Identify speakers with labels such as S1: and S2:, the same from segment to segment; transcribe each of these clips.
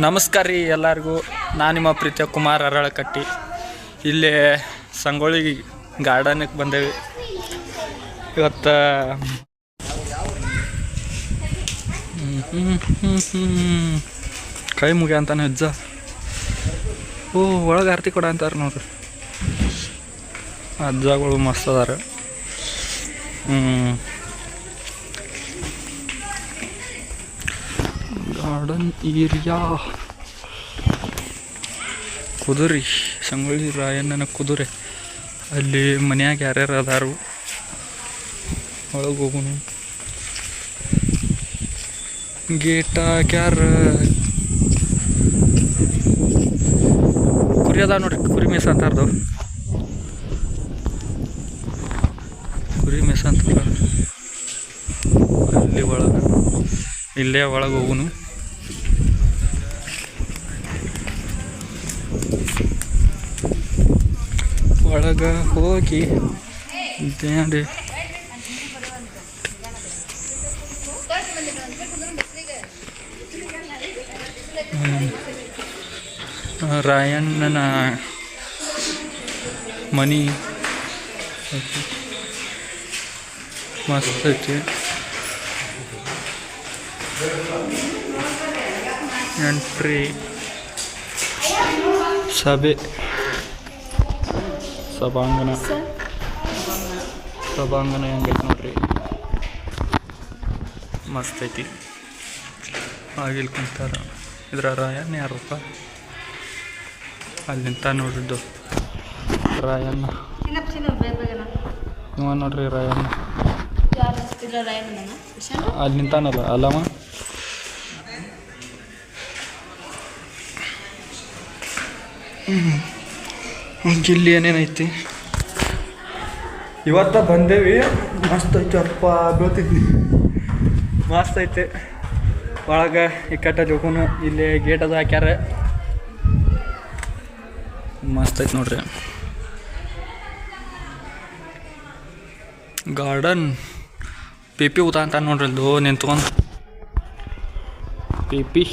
S1: ನಮಸ್ಕಾರ ರೀ ಎಲ್ಲರಿಗೂ. ನಾನು ನಿಮ್ಮ ಪ್ರೀತಿಯ ಕುಮಾರ್ ಅರಳಕಟ್ಟಿ. ಇಲ್ಲಿ ಸಂಗೊಳ್ಳಿ ಗಾರ್ಡನ್ಗೆ ಬಂದೇವಿ. ಇವತ್ತು. ಕೈ ಮುಗಿ ಅಂತಾನೆ ಹೆಜ್ಜ. ಓ, ಒಳಗೆ ಆರತಿ ಕೊಡ ಅಂತಾರೆ ನೋಡ್ರಿ. ಅಜ್ಜಗಳು ಮಸ್ತ್ ಅದಾರ. ಹ್ಞೂ ಗಾರ್ಡನ್ ಏರಿಯಾ ಕುದುರೆ, ಸಂಗೊಳ್ಳಿ ರಾಯಣ್ಣನ ಕುದುರೆ. ಅಲ್ಲಿ ಮನ್ಯಾಗ ಯಾರ್ಯಾರು ಅದಾರು, ಒಳಗೆ ಹೋಗುನು ಗೇಟ್ ಹಾಕ್ಯಾರ ಕುರಿ ಅದಾವ ನೋಡ್ರಿ, ಕುರಿ ಮೇಸ ಅಂತಾರ್ದು ಕುರಿ ಮೇಸ ಅಂತಾರ ಅಲ್ಲಿ ಒಳಗೆ, ಇಲ್ಲೇ ಒಳಗೆ ಹೋಗುನು ಒಳಗೆ ಹೋಗಿ ಹ್ಮ್. ರಾಯಣ್ಣನ ಮನಿ. ಮಸ್ತ್ ಐತಿ ಎಂಟ್ರಿ ಸಭೆ ಸಭಾಂಗಣ. ಸಭಾಂಗಣ ಹೆಂಗೈತೆ ನೋಡ್ರಿ? ಮಸ್ತ್ ಐತಿ. ಆಗಿಲ್ ಕುಂತಾರ. ಇದ್ರ ರಾಯಣ್ಣ ಯಾರಪ್ಪ? ಅಲ್ಲಿ ನಿಂತ ನೋಡಿದ್ದು ರಾಯಣ್ಣ. ಇವ ನೋಡ್ರಿ ರಾಯಣ್ಣ.
S2: ಅಲ್ಲಿಂತ
S1: ಅಲ್ಲಿ ನಿಂತಾನಲ್ಲ ಅಲ್ಲವ? ಗಿಲ್ಲಿ ಏನೇನೈತಿ? ಇವತ್ತ ಬಂದೇವಿ. ಮಸ್ತ್ ಐತಿ ಅಪ್ಪ ಬೀಳ್ತಿದ್ವಿ ಮಸ್ತ್ ಐತಿ. ಒಳಗೆ ಕಟ್ಟ ಹೋಗುನು ಇಲ್ಲಿ ಗೇಟ್ ಅದು ಹಾಕ್ಯಾರ. ಮಸ್ತ್ ಐತೆ ನೋಡ್ರಿ. ಗಾರ್ಡನ್. ಪಿ ಪಿ ಊತ ಅಂತ ನೋಡ್ರಿ ಅದು ನಿಂತ್ಕೊಂಡು. ಪಿ ಪಿ.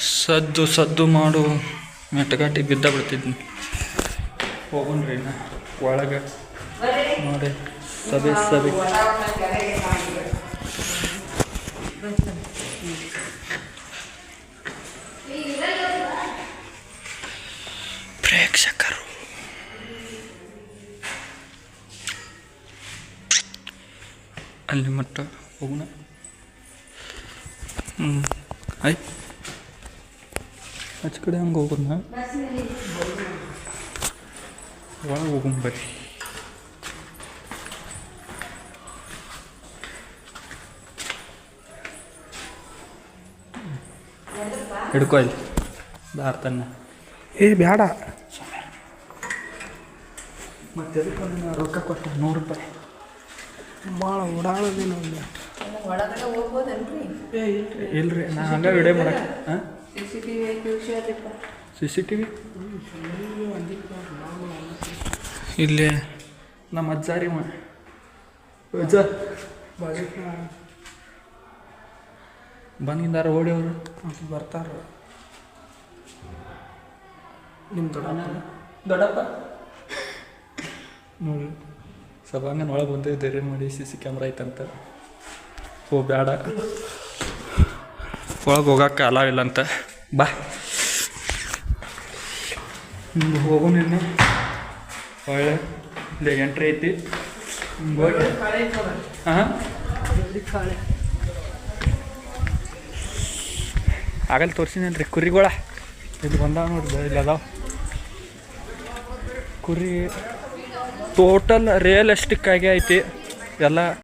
S1: ಸದ್ದು ಸದ್ದು ಮಾಡು. ಮೆಟ್ಟಗಾಟಿ ಬಿದ್ದ ಬಿಡ್ತಿದ್ನಿ. ಹೋಗೋಣ್ರಿ ನಾ. ಒಳಗೆ ನೋಡಿ. ಸಭೆ ಸಭೆ. ಪ್ರೇಕ್ಷಕರು. ಅಲ್ಲಿ ಮಟ್ಟ ಹೋಗೋಣ. ಹ್ಞೂ ಆಯ್ ಆಚೆ ಕಡೆ ಹಂಗೆ ಹೋಗೋಣ ಒಳಗೆ ಹೋಗೋಣ ಬರ್ರಿ ಹಿಡ್ಕೊ ಇಲ್ಲಿ ದಾರ್ತನ್ನ
S3: ಏ ಬೇಡ
S1: ಮತ್ತೆ ಅದಕ್ಕೆ ರೊಕ್ಕ ಕೊಟ್ಟ ನೂರು ರೂಪಾಯಿ
S3: ಭಾಳ ಓಡಾಡೋದೇನು ಇಲ್ಲ
S2: ಒಳಗಡೆ ಹೋಗ್ಬೋದನ್ರಿ
S1: ಇಲ್ರಿ ನಾ ಹಂಗೆ ವಿಡಿಯೋ ಮಾಡಕ್ಕೆ ಹಾಂ
S2: C C T V
S1: C C T V ಇಲ್ಲಿ ನಮ್ಮ ಅಜ್ಜಾರಿ ಮ ಅಜ್ಜ. ಬಂದಿದ್ದಾರ ಓಡಿ ಅವರು?
S3: ಬರ್ತಾರ. ನಿಮ್ಮ ದೊಡ್ಡ
S1: ದೊಡ್ಡಪ್ಪ? ನೋಡಿ ಸಭಾಂಗನ ಒಳಗೆ ಬಂದು ಧೈರ್ಯ ಮಾಡಿ ಸಿ ಸಿ ಕ್ಯಾಮ್ರಾ ಐತಂತ. ಓ ಬೇಡ ಒಳಗೆ ಹೋಗಕ್ಕೆ ಅಲಾವ್ ಇಲ್ಲ ಅಂತ. ಬಾ. ಹಿಂಗೆ ನಿನ್ನೆ. ಒಳ್ಳೆ ಇಲ್ಲಿ ಎಂಟ್ರಿ ಐತಿ. ಹಾಂ? ಆಗಲ್ಲಿ ತೋರಿಸಿನೇನ್ರಿ ಕುರಿಗಳ. ಇದು ಬಂದಾವ ನೋಡ್ರಿ ಇಲ್ಲಿ ಅದಾವ. ಕುರಿ ಟೋಟಲ್ ರಿಯಲಿಸ್ಟಿಕ್ ಆಗಿ ಐತಿ. ಎಲ್ಲ